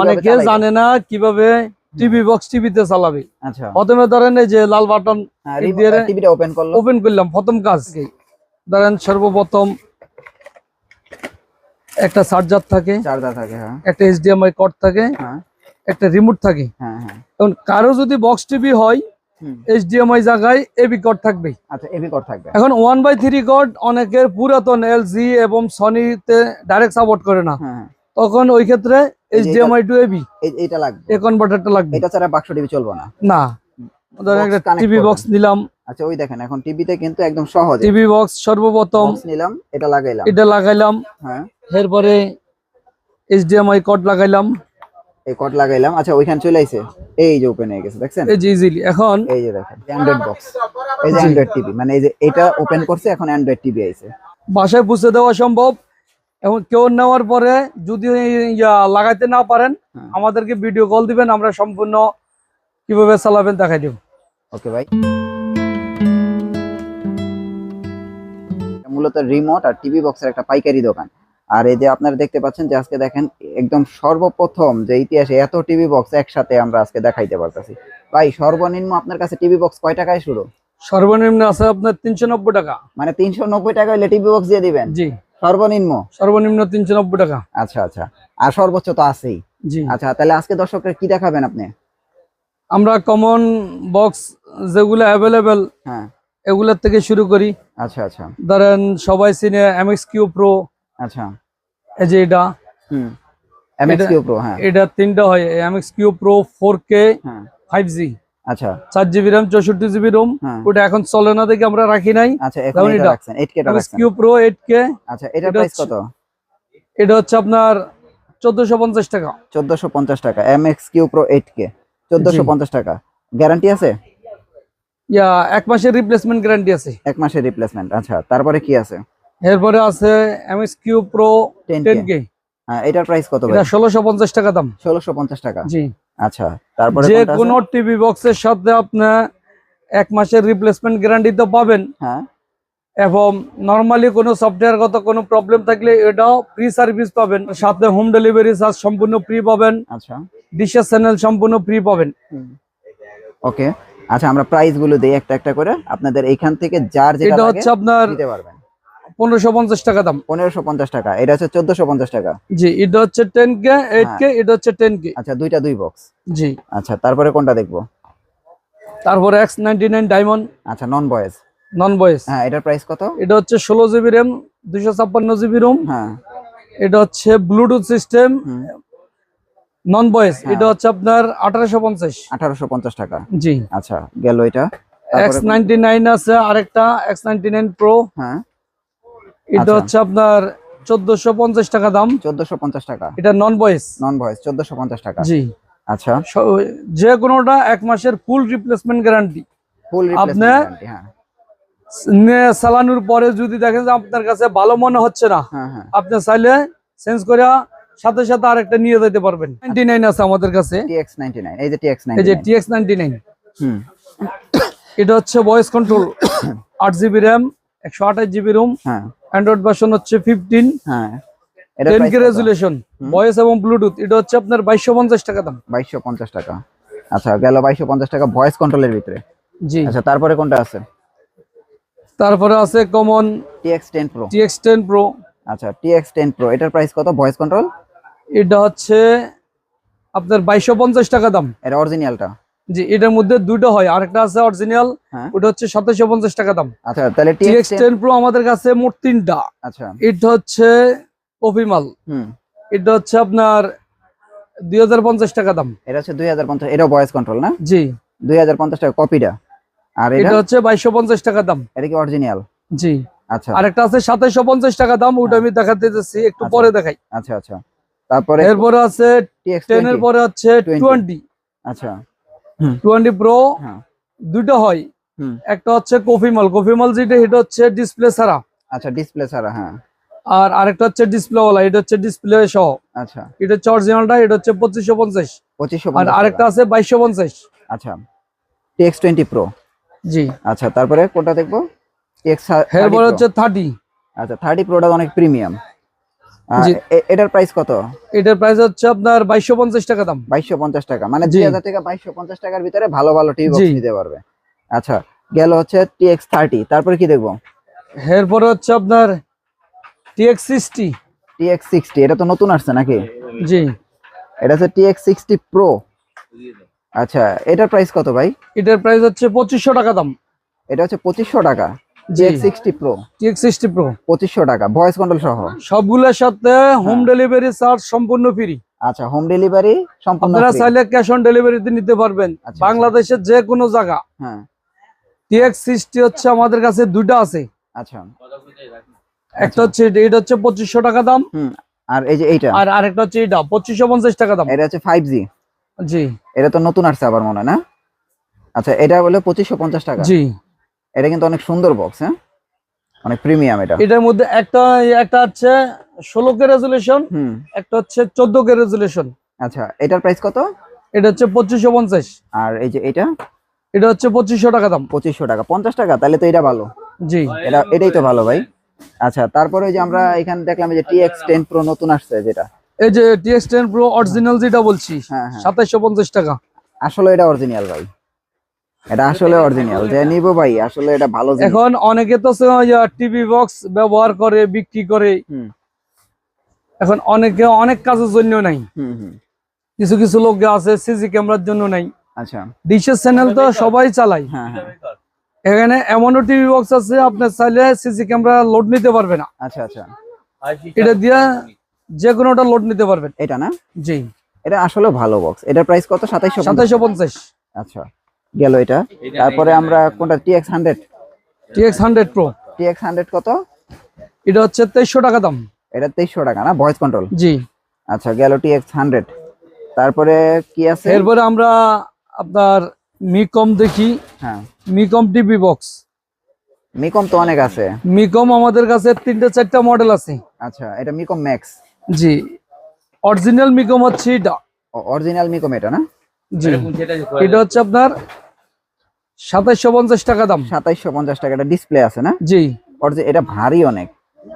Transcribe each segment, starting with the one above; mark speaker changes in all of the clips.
Speaker 1: অনেকে জানে না কীভাবে টিভি বক্স টিভিতে চালাবে।
Speaker 2: আচ্ছা।
Speaker 1: প্রথমে ধরেন এই যে লাল বাটন
Speaker 2: হ্যাঁ টিভিটা ওপেন করল।
Speaker 1: ওপেন করলাম। প্রথম কাজ ধরেন সর্বপ্রথম একটা চার্জার থাকে
Speaker 2: চার্জার থাকে হ্যাঁ।
Speaker 1: একটা এইচডিএমআই কর্ড থাকে
Speaker 2: হ্যাঁ।
Speaker 1: একটা রিমোট থাকে।
Speaker 2: হ্যাঁ হ্যাঁ।
Speaker 1: এখন কারও যদি বক্স টিভি হয়। এইচডিএমআই জায়গায় এবি কর্ড থাকবে।
Speaker 2: আচ্ছা এবি কোড থাকবে।
Speaker 1: এখন ওয়ান বাই থ্রি কর্ড অনেকের পুরাতন এলজি এবং সনিতে ডাইরেক্ট সাপোর্ট করে না।
Speaker 2: হ্যাঁ হ্যাঁ।
Speaker 1: তখন ওই ক্ষেত্রে এইচডিএমআই টু এবি
Speaker 2: এই- এইটা লাগবে।
Speaker 1: এ কনভার্টারটা লাগবে।
Speaker 2: এটা ছাড়া বাক্স টিভি চলবে না?
Speaker 1: না। ধরেন একটা টিভি বক্স নিলাম।
Speaker 2: আচ্ছা ওই দেখেন এখন টিভিতে কিন্তু একদম সহজ।
Speaker 1: টিভি বক্স সর্বপ্রথম
Speaker 2: নিলাম এটা লাগাইলাম।
Speaker 1: এটা লাগাইলাম।
Speaker 2: হ্যাঁ।
Speaker 1: এরপরে এইচডিএমআই কর্ড লাগাইলাম।
Speaker 2: এই কোড লাগাইলাম। আচ্ছা ওইখানে চলে আইছে। এই যে ওপেন হয়ে গেছে দেখছেন?
Speaker 1: এই যে ইজিলি এখন
Speaker 2: এই যে দেখেন অ্যান্ড্রয়েড বক্স এই যে। Android TV. মানে এই যে এটা ওপেন করছে এখন অ্যান্ড্রয়েড টিভি আইছে।
Speaker 1: বাসায় বুঝতে দেওয়া সম্ভব। এবং কেউ নেওয়ার পরে যদি লাগাইতে না পারেন
Speaker 2: হ্যাঁ।
Speaker 1: আমাদেরকে ভিডিও কল দিবেন আমরা সম্পূর্ণ কীভাবে চালাবেন দেখাই দেব।
Speaker 2: ওকে ভাই। মূলত রিমোট আর টিভি বক্সের একটা পাইকারি দোকান। আর এই যে আপনারা দেখতে পাচ্ছেন যে আজকে দেখেন একদম সর্বপ্রথম যে ইতিহাসে এত টিভি বক্স একসাথে আমরা আজকে দেখাইতে পারতেছি। ভাই সর্বনিম্ন আপনার কাছে টিভি বক্স কয় টাকায় শুরু?
Speaker 1: সর্বনিম্ন আছে আপনার তিনশো নব্বই টাকা।
Speaker 2: মানে তিনশো নব্বই টাকা হলে টিভি বক্স দিয়ে দিবেন?
Speaker 1: জি।
Speaker 2: সর্বনিম্ন?
Speaker 1: সর্বনিম্ন তিনশো নব্বই টাকা।
Speaker 2: আচ্ছা আচ্ছা। আর সর্বোচ্চ তো আছেই।
Speaker 1: জি।
Speaker 2: আচ্ছা তাহলে আজকে দর্শকরা কি দেখাবেন আপনি?
Speaker 1: আমরা কমন বক্স যেগুলো অ্যাভেলেবেল
Speaker 2: হ্যাঁ।
Speaker 1: এগুলোর থেকে শুরু করি।
Speaker 2: আচ্ছা আচ্ছা।
Speaker 1: ধরেন সবাই চিনে এমএক্স কিউ প্রো
Speaker 2: আচ্ছা।
Speaker 1: এই যে এটা।
Speaker 2: হুম। এমএক্স কিউ প্রো হ্যাঁ।
Speaker 1: এটা তিনটা হয়। MX Q pro four K
Speaker 2: হ্যাঁ।
Speaker 1: ফাইভ জি
Speaker 2: আচ্ছা।
Speaker 1: চার জিবি র্যাম চৌষট্টি জিবি রোম
Speaker 2: হ্যাঁ।
Speaker 1: ওটা এখন চলে না দেখে আমরা রাখি নাই।
Speaker 2: আচ্ছা এখন
Speaker 1: যেমন
Speaker 2: এটা
Speaker 1: এটা।
Speaker 2: রাখছেন 8K টা রাখছেন।
Speaker 1: কিউ প্রো এইট কে
Speaker 2: আচ্ছা
Speaker 1: এটা
Speaker 2: প্রাইস কত?
Speaker 1: এটা হচ্ছে আপনার চোদ্দশো পঞ্চাশ টাকা।
Speaker 2: 1450 টাকা MX কিউ প্রো 8K 1450 টাকা। গ্যারান্টি আছে?
Speaker 1: ইয়া এক মাসের রিপ্লেসমেন্ট গ্যারান্টি আছে।
Speaker 2: এক মাসের রিপ্লেসমেন্ট আচ্ছা তারপরে কি আছে?
Speaker 1: এরপরে আছে MX Q pro
Speaker 2: 10K
Speaker 1: ten K
Speaker 2: হ্যাঁ এটার প্রাইস কত ভাই?
Speaker 1: এটা ষোলোশো পঞ্চাশ টাকা দাম।
Speaker 2: 1650 টাকা।
Speaker 1: জি।
Speaker 2: আচ্ছা তারপরে
Speaker 1: যে কোনো টিভি বক্সের সাথে আপনার এক মাসের রিপ্লেসমেন্ট গ্যারান্টি তো পাবেন।
Speaker 2: হ্যাঁ।
Speaker 1: এবং নর্মালি কোনো সফটওয়্যারগত কোনো প্রবলেম থাকলে এটাও ফ্রি সার্ভিস পাবেন। সাথে হোম ডেলিভারি চার্জ সম্পূর্ণ ফ্রি পাবেন।
Speaker 2: আচ্ছা।
Speaker 1: ডিশের চ্যানেল সম্পূর্ণ ফ্রি পাবেন।
Speaker 2: ওকে আচ্ছা আমরা প্রাইসগুলো দেই একটা একটা করে। আপনাদের এখান থেকে যার যেটা
Speaker 1: এটা হচ্ছে আপনার
Speaker 2: দিতে পারবেন।
Speaker 1: পনেরোশো পঞ্চাশ টাকা দাম।
Speaker 2: 1550 টাকা। এটা হচ্ছে 1450 টাকা।
Speaker 1: জি এটা হচ্ছে টেন কে এইট। কে এটা হচ্ছে টেন কে
Speaker 2: আচ্ছা দুইটা দুই বক্স
Speaker 1: জি।
Speaker 2: আচ্ছা তারপরে কোনটা দেখব?
Speaker 1: তারপরে এক্স নাইনটি নাইন ডায়মন্ড
Speaker 2: আচ্ছা নন বয়েজ
Speaker 1: নন বয়েস
Speaker 2: হ্যাঁ এটার প্রাইস কত?
Speaker 1: এটা হচ্ছে ষোলো জিবি র্যাম দুশো ছাপ্পান্ন জিবি রোম
Speaker 2: হ্যাঁ।
Speaker 1: এটা হচ্ছে ব্লুটুথ সিস্টেম নন
Speaker 2: হ্যাঁ।
Speaker 1: এটা হচ্ছে আপনার আঠারোশো পঞ্চাশ।
Speaker 2: 1850 টাকা।
Speaker 1: জি।
Speaker 2: আচ্ছা গেল এটা।
Speaker 1: এক্স নাইনটি নাইন আছে আরেকটা এক্স নাইনটি নাইন প্রো
Speaker 2: হ্যাঁ।
Speaker 1: এটা
Speaker 2: আচ্ছা।
Speaker 1: হচ্ছে আপনার চোদ্দশো পঞ্চাশ টাকা দাম।
Speaker 2: 1450 টাকা।
Speaker 1: এটা নন বয়েস
Speaker 2: নন ভয়েস 1450 টাকা।
Speaker 1: জি।
Speaker 2: আচ্ছা।
Speaker 1: যে কোনোটা এক মাসের ফুল রিপ্লেসমেন্ট গ্যারান্টি
Speaker 2: রিপ্লেসমেন্ট হ্যাঁ।
Speaker 1: চালানোর পরে যদি দেখেন যে আপনার কাছে ভালো মনে হচ্ছে না
Speaker 2: হ্যাঁ হ্যাঁ।
Speaker 1: আপনি চাইলে চেঞ্জ করে সাথে সাথে আরেকটা নিয়ে যেতে পারবেন। নাইনটি নাইন আছে আমাদের কাছে।
Speaker 2: TX99 এই যে
Speaker 1: এই যে
Speaker 2: TX99
Speaker 1: টিএক্স নাইনটি নাইন
Speaker 2: হুম।
Speaker 1: এটা হচ্ছে ভয়েস কন্ট্রোল আট জিবি র্যাম একশো আঠাশ জিবি রুম
Speaker 2: হ্যাঁ।
Speaker 1: অ্যান্ড্রয়েড ভার্সন হচ্ছে ফিফটিন
Speaker 2: হ্যাঁ এটা
Speaker 1: টেন
Speaker 2: প্রাইস
Speaker 1: কে রেজুলেশন ভয়েস এবং ব্লুটুথ এটা হচ্ছে আপনার বাইশশো পঞ্চাশ টাকা দাম।
Speaker 2: 2250 টাকা। আচ্ছা গেল 2250 টাকা ভয়েস কন্ট্রোলের ভিতরে।
Speaker 1: জি।
Speaker 2: আচ্ছা তারপরে কোনটা আছে?
Speaker 1: তারপরে আছে common
Speaker 2: TX10 Pro
Speaker 1: TX ten pro
Speaker 2: আচ্ছা TX10 Pro এটার প্রাইস কত? ভয়েস কন্ট্রোল
Speaker 1: এটা হচ্ছে আপনার বাইশশো পঞ্চাশ টাকা দাম।
Speaker 2: এটা অরিজিনালটা
Speaker 1: জি এটার মধ্যে দুটো হয়। আরেকটা আছে অরিজিনাল
Speaker 2: হ্যাঁ।
Speaker 1: ওটা হচ্ছে সাতাশশো পঞ্চাশ টাকা দাম।
Speaker 2: আচ্ছা তাহলে
Speaker 1: টিএক্স টেন প্রো আমাদের কাছে মোট তিনটা।
Speaker 2: আচ্ছা।
Speaker 1: এটা হচ্ছে কপি মাল।
Speaker 2: হুম।
Speaker 1: এটা হচ্ছে আপনার দুই হাজার পঞ্চাশ টাকা দাম।
Speaker 2: এটা হচ্ছে 2050 এটা ভয়েস কন্ট্রোল না?
Speaker 1: জি।
Speaker 2: 2050 টাকা কপিটা আর এটা
Speaker 1: হচ্ছে বাইশশো পঞ্চাশ টাকা দাম।
Speaker 2: এটা কি অরিজিনাল
Speaker 1: জি।
Speaker 2: আচ্ছা।
Speaker 1: আরেকটা আছে সাতাশশো পঞ্চাশ টাকা দাম ওটা আমি দেখাতে যাচ্ছি একটু
Speaker 2: আচ্ছা।
Speaker 1: পরে দেখাই।
Speaker 2: আচ্ছা আচ্ছা। তারপরে?
Speaker 1: এরপরে আছে টেন এর পরে হচ্ছে
Speaker 2: 20
Speaker 1: টোয়েন্টি
Speaker 2: আচ্ছা।
Speaker 1: টোয়েন্টি প্রো
Speaker 2: হ্যাঁ।
Speaker 1: দুটো হয়। একটা হচ্ছে কফি মাল। কফি মাল যেটা এটা হচ্ছে ডিসপ্লে ছাড়া।
Speaker 2: আচ্ছা ডিসপ্লে ছাড়া হ্যাঁ।
Speaker 1: আর আরেকটা হচ্ছে ডিসপ্লে ওয়ালা এটা হচ্ছে ডিসপ্লে সহ।
Speaker 2: আচ্ছা।
Speaker 1: এটা হচ্ছে অরিজিনালটা এটা হচ্ছে পঁচিশশো পঞ্চাশ।
Speaker 2: পঁচিশশো
Speaker 1: আর আরেকটা আছে বাইশশো পঞ্চাশ।
Speaker 2: আচ্ছা। টিএক্স টোয়েন্টি প্রো
Speaker 1: জি।
Speaker 2: আচ্ছা তারপরে কোনটা দেখব?
Speaker 1: এরপরে হচ্ছে থার্টি
Speaker 2: আচ্ছা থার্টি প্রোটা অনেক প্রিমিয়াম এটার প্রাইস কত?
Speaker 1: এটার প্রাইস হচ্ছে আপনার বাইশশো পঞ্চাশ টাকা দাম।
Speaker 2: বাইশশো পঞ্চাশ টাকা। মানে
Speaker 1: জি।
Speaker 2: দুই হাজার টাকা বাইশশো পঞ্চাশ টাকার ভিতরে ভালো ভালো বক্স নিতে পারবে। আচ্ছা গেল হচ্ছে টি এক্স থার্টি তারপরে কি দেখব?
Speaker 1: এরপরে হচ্ছে আপনার TX sixty
Speaker 2: T X sixty এটা তো নতুন আসছে নাকি?
Speaker 1: জি।
Speaker 2: এটা হচ্ছে টি এক্স সিক্সটি প্রো আচ্ছা এটার প্রাইস কত ভাই?
Speaker 1: এটার প্রাইস হচ্ছে পঁচিশশো টাকা দাম।
Speaker 2: এটা হচ্ছে পঁচিশশো টাকা। টাকা ভয়েস কন্ট্রোল সহ?
Speaker 1: সবগুলোর সাথে হোম ডেলিভারি চার্জ সম্পূর্ণ ফ্রি
Speaker 2: আচ্ছা হোম ডেলিভারি সম্পূর্ণ
Speaker 1: আপনারা চাইলে ক্যাশ অন ডেলিভারিতে নিতে পারবেন।
Speaker 2: আচ্ছা।
Speaker 1: বাংলাদেশের যে কোনো জায়গা।
Speaker 2: হ্যাঁ।
Speaker 1: টিএক্স সিক্সটি হচ্ছে আমাদের কাছে দুইটা আছে।
Speaker 2: আচ্ছা।
Speaker 1: একটা হচ্ছে এটা হচ্ছে পঁচিশশো টাকা দাম।
Speaker 2: হুম আর এই যে এইটা?
Speaker 1: আর আরেকটা হচ্ছে এটা পঁচিশশো পঞ্চাশ টাকা দাম।
Speaker 2: এটা হচ্ছে ফাইভ জি
Speaker 1: জি।
Speaker 2: এটা তো নতুন আসছে আবার মনে হয় না? আচ্ছা এটা বলে পঁচিশশো পঞ্চাশ টাকা।
Speaker 1: জি।
Speaker 2: এটা কিন্তু অনেক সুন্দর বক্স হ্যাঁ? অনেক প্রিমিয়াম এটা।
Speaker 1: এটার মধ্যে একটা একটা হচ্ছে ষোলো কে রেজুলেশন
Speaker 2: হুম।
Speaker 1: একটা হচ্ছে চোদ্দ কে রেজুলেশন
Speaker 2: আচ্ছা এটার প্রাইস কত?
Speaker 1: এটা হচ্ছে পঁচিশশো পঞ্চাশ।
Speaker 2: আর এই যে এটা?
Speaker 1: এটা হচ্ছে পঁচিশশো টাকা দাম।
Speaker 2: পঁচিশশো টাকা পঞ্চাশ টাকা তাহলে তো এটা ভালো।
Speaker 1: জি।
Speaker 2: এটা এটাই তো ভালো ভাই। আচ্ছা তারপরে যে আমরা এখানে দেখলাম যে টি এক্স টেন প্রো নতুন আসছে যেটা।
Speaker 1: এই যে টিএক্স টেন প্রো অরিজিনাল যেটা বলছি
Speaker 2: হ্যাঁ হ্যাঁ।
Speaker 1: সাতাইশশো পঞ্চাশ টাকা।
Speaker 2: আসলে এটা অরিজিনাল ভাই। এটা আসলে অরিজিনাল যে নিবো ভাই আসলে এটা ভালো
Speaker 1: এখন অনেকে তো টিভি বক্স ব্যবহার করে বিক্রি করে। এখন অনেকে অনেক কাজের জন্য নাই। কিছু কিছু লোক আছে সিসি ক্যামেরার জন্য নাই।
Speaker 2: আচ্ছা।
Speaker 1: ডিশের চ্যানেল তো সবাই চালায়।
Speaker 2: হ্যাঁ হ্যাঁ।
Speaker 1: এখানে এমনও টিভি বক্স আছে আপনার চাইলে সিসি ক্যামেরা লোড নিতে পারবে না।
Speaker 2: আচ্ছা আচ্ছা।
Speaker 1: এটা দিয়ে যে কোনোটা লোড নিতে পারবেন।
Speaker 2: এটা না?
Speaker 1: জি।
Speaker 2: এটা আসলে ভালো বক্স এটার প্রাইস কত? সাতাইশশো
Speaker 1: সাতাইশশো পঞ্চাশ।
Speaker 2: আচ্ছা। গেল এটা। তারপরে আমরা কোনটা? T X hundred.
Speaker 1: TX hundred pro
Speaker 2: T X hundred কত?
Speaker 1: এটা হচ্ছে তেইশশো টাকা দাম।
Speaker 2: এটা তেইশশো টাকা না? Voice control?
Speaker 1: জি।
Speaker 2: আচ্ছা গেল টি এক্স হান্ড্রেড। তারপরে কি আছে?
Speaker 1: এরপরে আমরা আপনার মিকম দেখি।
Speaker 2: হ্যাঁ।
Speaker 1: মিকম টিভি বক্স।
Speaker 2: মিকম তো অনেক আছে।
Speaker 1: মিকম আমাদের কাছে তিনটে চারটা মডেল আছে।
Speaker 2: আচ্ছা এটা মিকম ম্যাক্স।
Speaker 1: জি। অরিজিনাল মিকম হচ্ছে এটা।
Speaker 2: অরিজিনাল মিকম এটা না?
Speaker 1: জি। এটা হচ্ছে আপনার সাতাইশশো পঞ্চাশ টাকা দাম।
Speaker 2: সাতাইশশো পঞ্চাশ টাকা ডিসপ্লে আছে না?
Speaker 1: জি।
Speaker 2: এটা ভারী অনেক।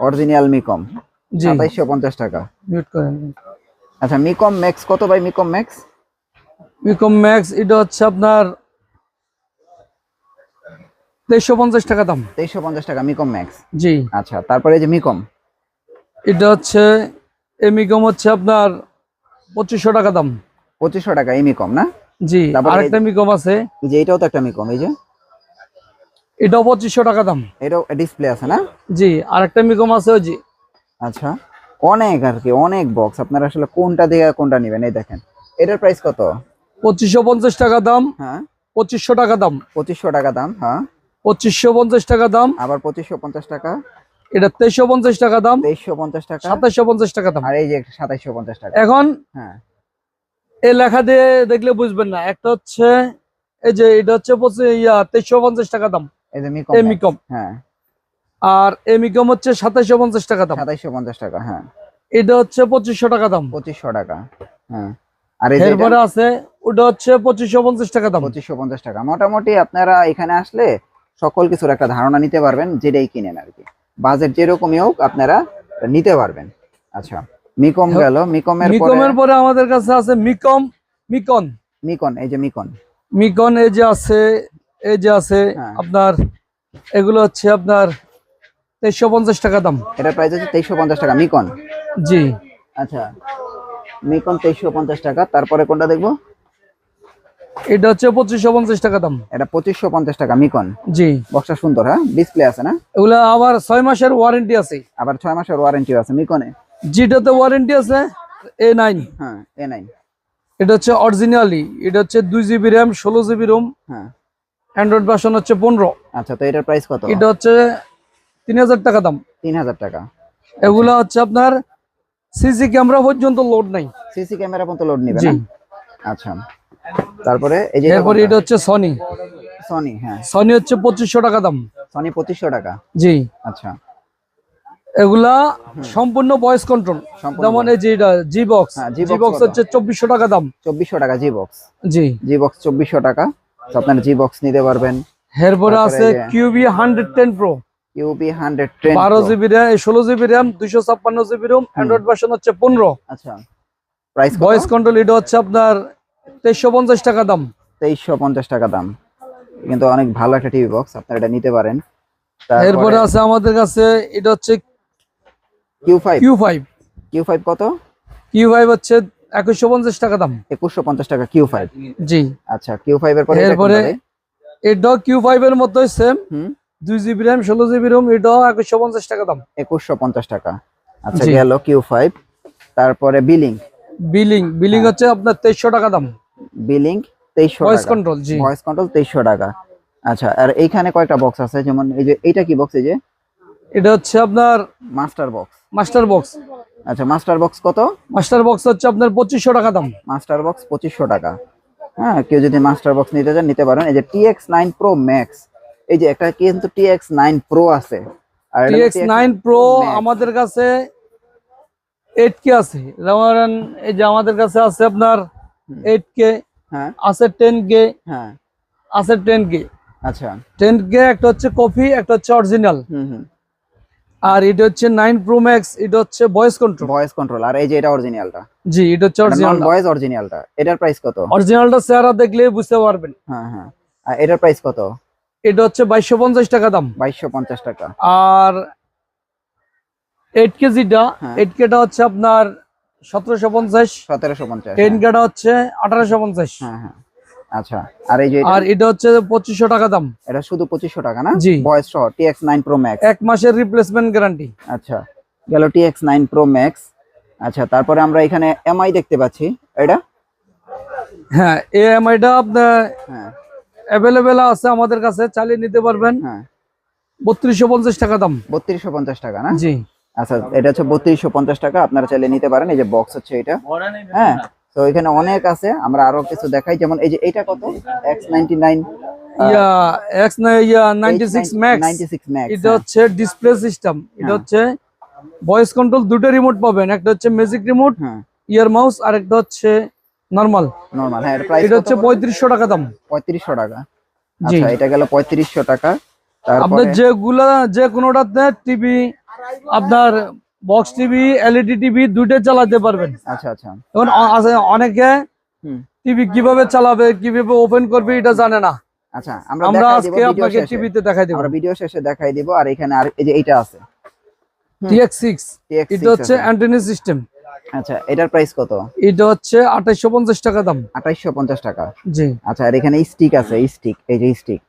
Speaker 2: অরিজিনাল মিকম
Speaker 1: জি।
Speaker 2: সাতাইশশো পঞ্চাশ টাকা।
Speaker 1: মিউট করেন।
Speaker 2: আচ্ছা মিকম ম্যাক্স কত ভাই? মিকম ম্যাক্স
Speaker 1: মিকম ম্যাক্স এটা হচ্ছে আপনার তেইশশো পঞ্চাশ টাকা দাম।
Speaker 2: তেইশশো পঞ্চাশ টাকা মিকম ম্যাক্স
Speaker 1: জি।
Speaker 2: আচ্ছা তারপরে যে মিকম
Speaker 1: এটা হচ্ছে এই মিকম হচ্ছে আপনার পঁচিশশো টাকা দাম।
Speaker 2: পঁচিশশো টাকা এই মিকম না?
Speaker 1: জি আরেকটা মিকম আছে।
Speaker 2: যে এটাও তো একটা মিকম এই যে।
Speaker 1: এটাও পঁচিশশো টাকা দাম।
Speaker 2: এটাও ডিসপ্লে আছে না?
Speaker 1: জি আরেকটা মিকম আছে জি
Speaker 2: আচ্ছা অনেক আর কি অনেক বক্স আপনারা আসলে কোনটা দিয়ে কোনটা নেবেন এই দেখেন। এটার প্রাইস কত?
Speaker 1: পঁচিশশো পঞ্চাশ টাকা দাম।
Speaker 2: হ্যাঁ।
Speaker 1: পঁচিশশো টাকা দাম।
Speaker 2: পঁচিশশো টাকা দাম হ্যাঁ।
Speaker 1: পঁচিশশো পঞ্চাশ টাকা দাম।
Speaker 2: আবার পঁচিশশো পঞ্চাশ টাকা।
Speaker 1: এটা তেইশশো পঞ্চাশ টাকা দাম।
Speaker 2: তেইশশো পঞ্চাশ টাকা।
Speaker 1: সাতাইশশো পঞ্চাশ টাকা দাম।
Speaker 2: আর এই যে সাতাইশশো পঞ্চাশ টাকা।
Speaker 1: এখন
Speaker 2: হ্যাঁ।
Speaker 1: এই লেখা দিয়ে দেখলে বুঝবেন না। একটা হচ্ছে এই যে এটা হচ্ছে ইয়া তেইশশো পঞ্চাশ টাকা দাম।
Speaker 2: এই যে মিকম
Speaker 1: এই মিকম
Speaker 2: হ্যাঁ।
Speaker 1: আর এমিকম হচ্ছে সাতাইশশো পঞ্চাশ টাকা দাম।
Speaker 2: সাতাইশশো পঞ্চাশ টাকা হ্যাঁ।
Speaker 1: এটা হচ্ছে পঁচিশশো টাকা দাম।
Speaker 2: পঁচিশশো টাকা হ্যাঁ। আর
Speaker 1: এরপরে আছে ওটা হচ্ছে পঁচিশশো পঞ্চাশ টাকা দাম।
Speaker 2: পঁচিশশো পঞ্চাশ টাকা। মোটামুটি আপনারা এখানে আসলে সকল কিছুর একটা ধারণা নিতে পারবেন যেটাই কিনেন আর কি। বাজেট যেরকমই হোক আপনারা নিতে পারবেন। আচ্ছা। মিকম গেল মিকমের পরে
Speaker 1: মিকমের পরে আমাদের কাছে আছে মিকম মিকন।
Speaker 2: মিকন এই যে মিকন।
Speaker 1: মিকন এই যে আছে এই যে আছে
Speaker 2: হ্যাঁ।
Speaker 1: আপনার এগুলো হচ্ছে আপনার তেইশশো পঞ্চাশ টাকা দাম।
Speaker 2: এটার প্রাইস হচ্ছে তেইশশো পঞ্চাশ টাকা মিকন।
Speaker 1: জি।
Speaker 2: আচ্ছা মিকন তেইশশো পঞ্চাশ টাকা তারপরে কোনটা দেখব?
Speaker 1: এটা হচ্ছে পঁচিশশো পঞ্চাশ টাকা দাম।
Speaker 2: এটা পঁচিশশো পঞ্চাশ টাকা মিকন।
Speaker 1: জি।
Speaker 2: বক্সটা সুন্দর হ্যাঁ? ডিসপ্লে আছে না?
Speaker 1: এগুলো আবার ছয় মাসের ওয়ারেন্টি আছে।
Speaker 2: আবার ছয় মাসের ওয়ারেন্টি আছে মিকনে।
Speaker 1: যেটাতে ওয়ারেন্টি আছে? এ নাইন
Speaker 2: হ্যাঁ এ নাই
Speaker 1: এটা হচ্ছে অরিজিনালি এটা হচ্ছে দুই জিবি র্যাম ষোলো জিবি রোম
Speaker 2: হ্যাঁ।
Speaker 1: অ্যান্ড্রয়েড ভার্সন হচ্ছে পনেরো।
Speaker 2: আচ্ছা তো এটার প্রাইস কত?
Speaker 1: এটা হচ্ছে তিন হাজার টাকা দাম।
Speaker 2: তিন হাজার টাকা।
Speaker 1: এগুলা হচ্ছে আপনার সিসি ক্যামেরা পর্যন্ত লোড নাই।
Speaker 2: সিসি ক্যামেরা পর্যন্ত লোড নিবে
Speaker 1: জি।
Speaker 2: না আচ্ছা। তারপরে এই যে
Speaker 1: এরপরে এটা হচ্ছে সনি
Speaker 2: সনি হ্যাঁ।
Speaker 1: সনি হচ্ছে পঁচিশশো টাকা দাম।
Speaker 2: সনি পঁচিশশো টাকা।
Speaker 1: জি।
Speaker 2: আচ্ছা।
Speaker 1: এগুলা সম্পূর্ণ ভয়েস কন্ট্রোল যেমন এই যে এটা জি বক্স জি বক্স হচ্ছে চব্বিশশো টাকা দাম।
Speaker 2: চব্বিশশো টাকা জি বক্স
Speaker 1: জি।
Speaker 2: জি বক্স চব্বিশশো টাকা। তো আপনারা জি বক্স নিতে পারবেন।
Speaker 1: এরপরে আছে QB hundred ten pro
Speaker 2: QB hundred ten
Speaker 1: বারো জিবি র্যাম ষোলো জিবি র্যাম দুইশো ছাপ্পান্ন জিবি রোম অ্যান্ড্রয়েড ভার্সন হচ্ছে পনেরো।
Speaker 2: আচ্ছা। প্রাইস
Speaker 1: ভয়েস কন্ট্রোল এটা হচ্ছে আপনার তেইশশো পঞ্চাশ টাকা দাম।
Speaker 2: তেইশশো পঞ্চাশ টাকা দাম। কিন্তু অনেক ভালো একটা টিভি বক্স আপনারা এটা নিতে পারেন।
Speaker 1: এরপরে আছে আমাদের কাছে এটা হচ্ছে
Speaker 2: Q five
Speaker 1: Q five
Speaker 2: Q five কত?
Speaker 1: কিউ ফাইভ হচ্ছে একুশশো পঞ্চাশ টাকা দাম।
Speaker 2: একুশশো পঞ্চাশ টাকা কিউ ফাইভ
Speaker 1: জি।
Speaker 2: আচ্ছা কিউ ফাইভ এর পরে
Speaker 1: এরপরে? এটাও কিউ ফাইভ এর মতোই সেম দুই জিবি র্যাম ষোলো জিবি রোম এটাও একুশশো পঞ্চাশ টাকা দাম।
Speaker 2: একুশশো পঞ্চাশ টাকা। আচ্ছা গেল কিউ ফাইভ তারপরে বিলিং
Speaker 1: বিলিং বিলিং হচ্ছে আপনার তেইশশো টাকা দাম।
Speaker 2: বিলিং তেইশশো
Speaker 1: ভয়েস কন্ট্রোল জি।
Speaker 2: ভয়েস কন্ট্রোল তেইশশো টাকা। আচ্ছা আর এইখানে কয়েকটা বক্স আছে? যেমন এই যে এইটা কি বক্স এই যে?
Speaker 1: এটা হচ্ছে আপনার
Speaker 2: মাস্টার বক্স
Speaker 1: মাস্টার বক্স
Speaker 2: আচ্ছা মাস্টার বক্স কত?
Speaker 1: মাস্টার বক্স হচ্ছে আপনার পঁচিশশো টাকা দাম।
Speaker 2: মাস্টার বক্স পঁচিশশো টাকা। হ্যাঁ কেউ যদি মাস্টার বক্স নিতে চান নিতে পারেন। এই যে T X nine pro max এই যে একটা কিন্তু টি এক্স নাইন প্রো আছে। আর
Speaker 1: টিএক্স নাইন প্রো আমাদের কাছে এইট কে আছে। যেমন এই যে আমাদের কাছে আছে আপনার এইট কে
Speaker 2: হ্যাঁ।
Speaker 1: আছে টেন কে
Speaker 2: হ্যাঁ।
Speaker 1: আছে টেন কে
Speaker 2: আচ্ছা।
Speaker 1: টেন কে একটা হচ্ছে কপি একটা হচ্ছে অরিজিনাল
Speaker 2: হুম হুম।
Speaker 1: আর এটা হচ্ছে নাইন প্রো ম্যাক্স এটা হচ্ছে ভয়েস কন্ট্রোল
Speaker 2: ভয়েস কন্ট্রোল আর এই যে এটা অরিজিনালটা
Speaker 1: জি এটা হচ্ছে অরিজিনাল
Speaker 2: ভয়েস অরিজিনালটা এটার প্রাইস কত?
Speaker 1: অরিজিনালটা চেহারা দেখলে বুঝতে পারবেন।
Speaker 2: হ্যাঁ হ্যাঁ। আর এটার প্রাইস কত?
Speaker 1: এটা হচ্ছে বাইশশো পঞ্চাশ টাকা দাম।
Speaker 2: বাইশশো পঞ্চাশ টাকা।
Speaker 1: আর এইট কেজিটা
Speaker 2: হ্যাঁ।
Speaker 1: এইট কেটা হচ্ছে আপনার সতেরোশো পঞ্চাশ।
Speaker 2: সতেরোশো পঞ্চাশ
Speaker 1: টেন কেটা হচ্ছে আঠারোশো পঞ্চাশ।
Speaker 2: হ্যাঁ হ্যাঁ। আচ্ছা আর এই যে?
Speaker 1: আর এটা হচ্ছে পঁচিশশো টাকা দাম।
Speaker 2: এটা শুধু পঁচিশশো টাকা না?
Speaker 1: জি।
Speaker 2: ভয়েস সহ T X nine pro max
Speaker 1: এক মাসের রিপ্লেসমেন্ট গ্যারান্টি
Speaker 2: আচ্ছা গেল T X nine pro max আচ্ছা তারপরে আমরা এখানে এমআই দেখতে পাচ্ছি। এটা?
Speaker 1: হ্যাঁ এএমআইটা আপনার
Speaker 2: হ্যাঁ।
Speaker 1: অ্যাভেলেবেল আছে আমাদের কাছে চালিয়ে নিতে পারবেন।
Speaker 2: হ্যাঁ।
Speaker 1: বত্রিশশো পঞ্চাশ টাকা দাম।
Speaker 2: বত্রিশশো পঞ্চাশ টাকা না?
Speaker 1: জি।
Speaker 2: আচ্ছা এটা হচ্ছে বত্রিশশো পঞ্চাশ টাকা আপনারা চাইলে নিতে পারেন। এই যে বক্স হচ্ছে এটা। হ্যাঁ। তো এখানে অনেক আছে আমরা আরও কিছু দেখাই। যেমন এই যে এটা কত? X ninety nine
Speaker 1: yeah X yeah ninety six max
Speaker 2: ninety six max
Speaker 1: এটা হচ্ছে ডিসপ্লে সিস্টেম এটা
Speaker 2: হ্যাঁ।
Speaker 1: হচ্ছে ভয়েস কন্ট্রোল দুটো রিমোট পাবেন। একটা হচ্ছে ম্যাজিক রিমোট
Speaker 2: হ্যাঁ।
Speaker 1: ইয়ার মাউস আর একটা হচ্ছে নর্মাল
Speaker 2: নর্মাল হ্যাঁ প্রাইস
Speaker 1: এটা হচ্ছে পঁয়ত্রিশশো টাকা দাম।
Speaker 2: পঁয়ত্রিশশো টাকা।
Speaker 1: জি।
Speaker 2: আচ্ছা এটা গেল পঁয়ত্রিশশো টাকা।
Speaker 1: আপনার
Speaker 2: তারপরে
Speaker 1: যেগুলা যে কোনোটাতে টিভি আপনার বক্স টিভি এলইডি টিভি দুইটাই চালাতে পারবেন।
Speaker 2: আচ্ছা আচ্ছা।
Speaker 1: এখন অনেকে টিভি কীভাবে চালাবে কীভাবে ওপেন করবে এটা জানে না।
Speaker 2: আচ্ছা আমরা
Speaker 1: আজকে আপনাকে টিভিতে দেখাই দেবো।
Speaker 2: আমরা ভিডিও শেষে দেখাই দিব আর এখানে আর এই যে এইটা আছে।
Speaker 1: টিএক্স
Speaker 2: TX6
Speaker 1: এটা হচ্ছে। অ্যান্টেনি সিস্টেম
Speaker 2: আচ্ছা এটার প্রাইস কত?
Speaker 1: এটা হচ্ছে আঠাইশো পঞ্চাশ টাকা দাম।
Speaker 2: আঠাইশশো পঞ্চাশ টাকা।
Speaker 1: জি।
Speaker 2: আচ্ছা আর এখানে স্টিক আছে স্টিক এই যে স্টিক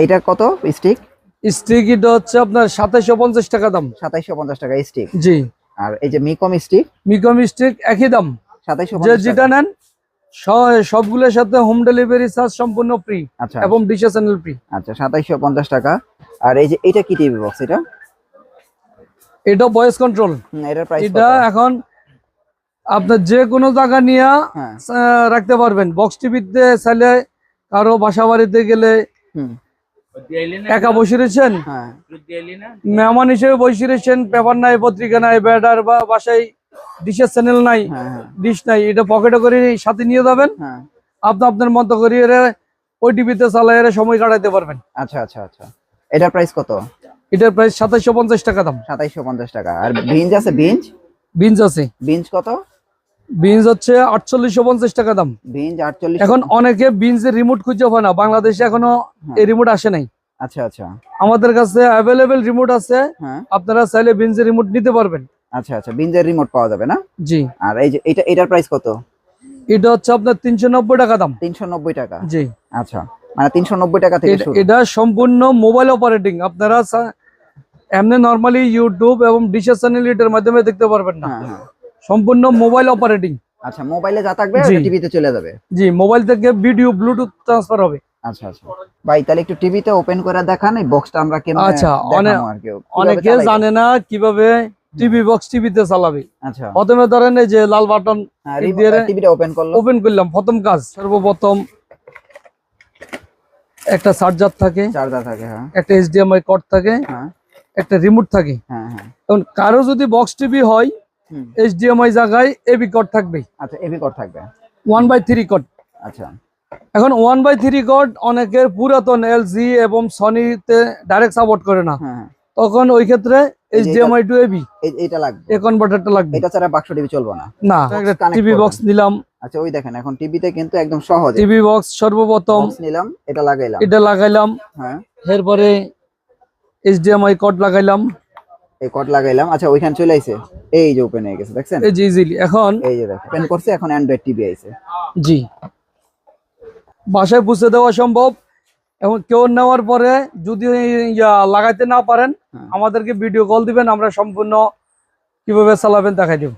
Speaker 2: এইটা কত স্টিক
Speaker 1: স্টিক এটা হচ্ছে আপনার সাতাইশো পঞ্চাশ টাকা দাম।
Speaker 2: সাতাইশশো পঞ্চাশ টাকা স্টিক।
Speaker 1: জি।
Speaker 2: আর এই যে মিকম স্টিক?
Speaker 1: মিকম স্টিক একই দাম।
Speaker 2: সাতাইশশো
Speaker 1: যে যেটা নেন সবগুলোর সাথে হোম ডেলিভারি চার্জ সম্পূর্ণ ফ্রি
Speaker 2: আচ্ছা।
Speaker 1: এবং ডিশে চ্যানেল ফ্রি
Speaker 2: আচ্ছা সাতাইশশো পঞ্চাশ টাকা। আর এই যে এটা কি টিভি বক্স এটা?
Speaker 1: এটা ভয়েস কন্ট্রোল এটা এখন আপনার যে কোনো জায়গা নিয়ে
Speaker 2: হ্যাঁ।
Speaker 1: রাখতে পারবেন। বক্স টিভিতে চাইলে কারও বাসা বাড়িতে গেলে
Speaker 2: হুম।
Speaker 1: একা বসে রয়েছেন?
Speaker 2: হ্যাঁ।
Speaker 1: মেহমান হিসেবে বসে রয়েছেন পেপার নাই পত্রিকা নাই ব্যাটার বা বাসায় ডিশের চ্যানেল নাই
Speaker 2: হ্যাঁ হ্যাঁ।
Speaker 1: ডিশ নাই এটা পকেটে করে সাথে নিয়ে যাবেন।
Speaker 2: হ্যাঁ।
Speaker 1: আপনি আপনার মতো করে এরা ওই টিভিতে চালাই সময় কাটাতে পারবেন।
Speaker 2: আচ্ছা আচ্ছা আচ্ছা। এটার প্রাইস কত?
Speaker 1: এটার প্রাইস সাতাইশো পঞ্চাশ টাকা দাম।
Speaker 2: সাতাইশশো পঞ্চাশ টাকা। আর বিঞ্জ আছে? বিঞ্জ
Speaker 1: বিনস আছে।
Speaker 2: বিঞ্জ কত?
Speaker 1: বিনস হচ্ছে আটচল্লিশশো পঞ্চাশ টাকা দাম।
Speaker 2: আটচল্লিশ
Speaker 1: এখন অনেকে বিনসের রিমোট খুঁজে পায় না। বাংলাদেশে এখনও এই রিমোট আসে নাই।
Speaker 2: আচ্ছা আচ্ছা।
Speaker 1: আমাদের কাছে অ্যাভেলেবেল রিমোট আছে।
Speaker 2: হ্যাঁ।
Speaker 1: আপনারা চাইলে বিনসের রিমোট নিতে পারবেন।
Speaker 2: আচ্ছা আচ্ছা। বিঞ্জের রিমোট পাওয়া যাবে না?
Speaker 1: জি।
Speaker 2: আর এই যে এটা এটার প্রাইস কত?
Speaker 1: এটা হচ্ছে আপনার তিনশো নব্বই টাকা দাম।
Speaker 2: তিনশো নব্বই টাকা।
Speaker 1: জি।
Speaker 2: আচ্ছা। মানে তিনশো নব্বই টাকা থেকে
Speaker 1: এটা-
Speaker 2: শুরু।
Speaker 1: এটা সম্পূর্ণ মোবাইল অপারেটিং আপনারা এমনি নর্মালি ইউটিউব এবং ডিশের চ্যানেল এটার মাধ্যমে দেখতে পারবেন না।
Speaker 2: হ্যাঁ হ্যাঁ।
Speaker 1: সম্পূর্ণ মোবাইল অপারেটিং
Speaker 2: আচ্ছা মোবাইলে যা থাকবে। টিভিতে চলে যাবে।
Speaker 1: জি মোবাইল থেকে ভিডিও ব্লুটুথ ট্রান্সফার হবে।
Speaker 2: আচ্ছা আচ্ছা। ভাই তাহলে একটু টিভিতে ওপেন করে দেখান এই বক্সটা আমরা কেমন
Speaker 1: আচ্ছা, অনেকে জানে না কীভাবে টিভি বক্স টিভিতে চালাবে।
Speaker 2: আচ্ছা।
Speaker 1: প্রথমে ধরেন এই যে লাল বাটন
Speaker 2: হ্যাঁ,
Speaker 1: দিয়ে-
Speaker 2: টিভিটা ওপেন করল।
Speaker 1: ওপেন করলাম। প্রথম কাজ সর্বপ্রথম একটা চার্জার থাকে
Speaker 2: চার্জার থাকে হ্যাঁ।
Speaker 1: একটা এইচডিএমআই কর্ড থাকে
Speaker 2: হ্যাঁ।
Speaker 1: একটা রিমোট থাকে।
Speaker 2: হ্যাঁ হ্যাঁ।
Speaker 1: কারও যদি বক্স টিভি হয়। এইচডিএমআই জায়গায় এবি কর্ড থাকবে
Speaker 2: আচ্ছা এবি কর থাকবে।
Speaker 1: ওয়ান বাই থ্রি কর্ড
Speaker 2: আচ্ছা।
Speaker 1: এখন ওয়ান বাই থ্রি কট অনেকের পুরাতন এলজি এবং সনিতে ডাইরেক্ট সাপোর্ট করে না।
Speaker 2: হ্যাঁ হ্যাঁ।
Speaker 1: তখন ওই ক্ষেত্রে এইচডিএমআই টু এবি
Speaker 2: এই- এইটা লাগবে।
Speaker 1: এ কনভার্টারটা লাগবে।
Speaker 2: এটা ছাড়া বাক্স টিভি চলবে না।
Speaker 1: না টিভি বক্স নিলাম।
Speaker 2: আচ্ছা ওই দেখেন এখন টিভিতে কিন্তু একদম সহজ।
Speaker 1: টিভি বক্স সর্বপ্রথম
Speaker 2: নিলাম এটা লাগাইলাম।
Speaker 1: এটা লাগাইলাম।
Speaker 2: হ্যাঁ।
Speaker 1: এরপরে এইচডিএমআই কট লাগাইলাম।
Speaker 2: এই কট লাগাইলাম। আচ্ছা ওইখানে চলে আইছে। এই যে ওপেন হয়ে গেছে দেখছেন?
Speaker 1: এই জি ইজিলি এখন?
Speaker 2: এই যে দেখেন ওপেন করছে এখন অ্যান্ড্রয়েড টিভি আইছে।
Speaker 1: জি। ভাষায় বুঝতে দেওয়া সম্ভব। এবং কেউ নেওয়ার পরে যদি ইয়া লাগাইতে না পারেন
Speaker 2: হ্যাঁ।
Speaker 1: আমাদেরকে ভিডিও কল দিবেন আমরা সম্পূর্ণ কীভাবে চালাবেন দেখাই দেব।